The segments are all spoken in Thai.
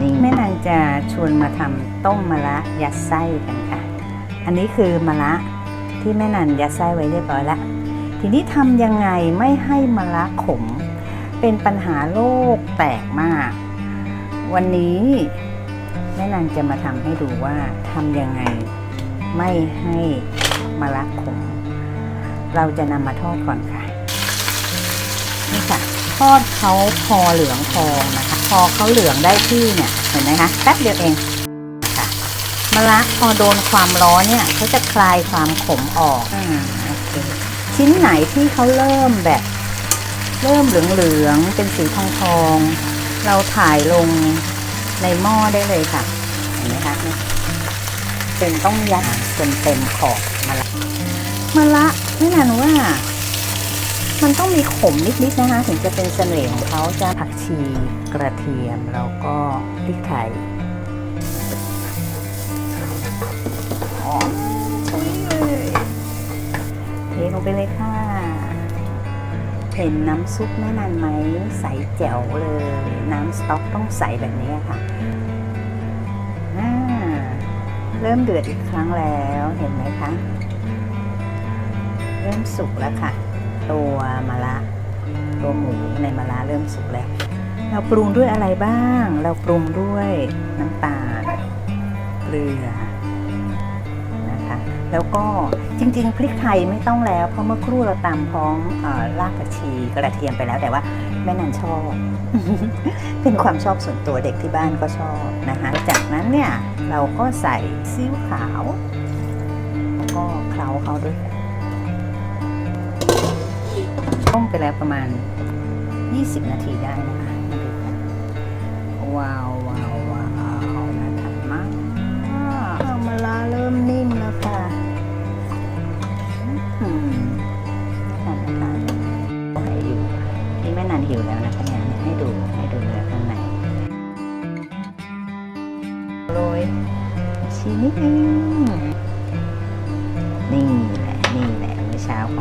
นี่แม่นางจะชวนมาทำต้มมะระยัดไส้กันค่ะ อันนี้คือมะระที่แม่นันยัดไส้ไว้เรียบร้อยแล้ว ทีนี้ทำยังไงไม่ให้มะระขม เป็นปัญหาโลกแตกมาก วันนี้แม่นันจะมาทำให้ดูว่าทำยังไงไม่ให้มะระขม เราจะนำมาทอดก่อนค่ะ นี่ค่ะ ทอดเขาพอเหลืองทองนะคะ พอเขาเหลืองได้ที่เนี่ยเห็นไหมคะแป๊บเดียวเองค่ะมะระพอโดนความร้อนเนี่ยเขาจะคลายความขมออกอ่าโอเคชิ้นไหนที่เขาเริ่มแบบ เริ่มเหลืองๆเป็นสีทองทองๆเราถ่ายลงในหม้อได้เลยค่ะเห็นไหมคะเป็นต้องยัดจนเต็มขอบมะระมะระนี่นันว่า มันต้องมีขมนิดๆนะคะ ถึงจะเป็นเสน่ห์ของเขาจะผักชีกระเทียมแล้วก็พริกไทยหอมชุยเลยเทลงไปเลยค่ะ เห็นน้ำซุปแม่นันไหมใสแจ๋วเลย น้ำสต๊อกต้องใสแบบนี้ค่ะเริ่มเดือดอีกครั้งแล้วเห็นไหมคะ เริ่มสุกแล้วค่ะ ตัวมะระตัวหมูในมะระเริ่มสุกแล้ว เราปรุงด้วยอะไรบ้าง เราปรุงด้วยน้ำตาลเกลือนะคะแล้วก็จริงๆ พริกไทยไม่ต้องแล้ว เพราะเมื่อครู่เราตำพร้อมเออรากผักชีกระเทียมไปแล้วแต่ว่าแม่นันชอบ เป็นความชอบส่วนตัวเด็กที่บ้านก็ชอบนะคะจากนั้นเนี่ยเราก็ใส่ซีอิ๊วขาว แล้วก็เคล้าเขาด้วย ต้มไปแล้วประมาณ 20 นาทีได้นะคะมาดูกันว้าวว้าวว้าวน่าทานมากเอามาลาเริ่มนิ่มแล้วค่ะอืมน่าทานน่าทานให้อยู่นี่แม่นานหิวแล้วนะคะเนี่ยให้ดูให้ดูเนื้อข้างในโรยชีนิดนึง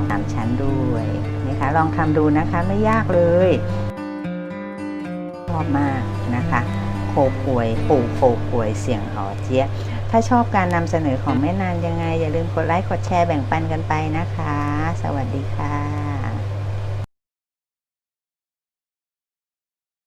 สามชั้นด้วยนะคะลองทำดูนะคะไม่ยากเลยชอบมากนะคะโคป่วยปู่โคป่วยเสียงหอเจี๊ยถ้าชอบการนำเสนอของแม่นานยังไง อย่าลืมกดไลค์กดแชร์แบ่งปันกันไปนะคะ สวัสดีค่ะ